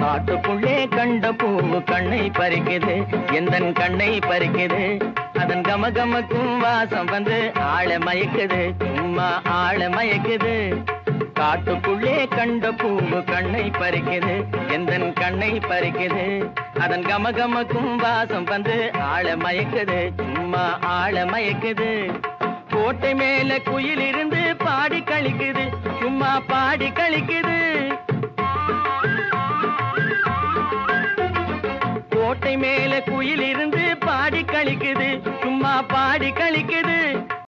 காட்டுக்குள்ளே கண்ட பூவு கண்ணை பறிக்குது எந்த கண்ணை பறிக்குது? அதன் கமகமக்கும் வாசம் வந்து ஆள மயக்குது. சும்மா ஆள மயக்குது. காட்டுக்குள்ளே கண்ட பூவு கண்ணை பறிக்குது. எந்தன் கண்ணை பறிக்குது. அதன் கமகமக்கும் வாசம் வந்து ஆள மயக்குது. சும்மா ஆள மயக்குது. கோட்டை மேல குயில் இருந்து பாடி கழிக்குது. சும்மா பாடி கழிக்குது. கோட்டை மேல குயில் இருந்து பாடி கழிக்குது சும்மா பாடி கழிக்குது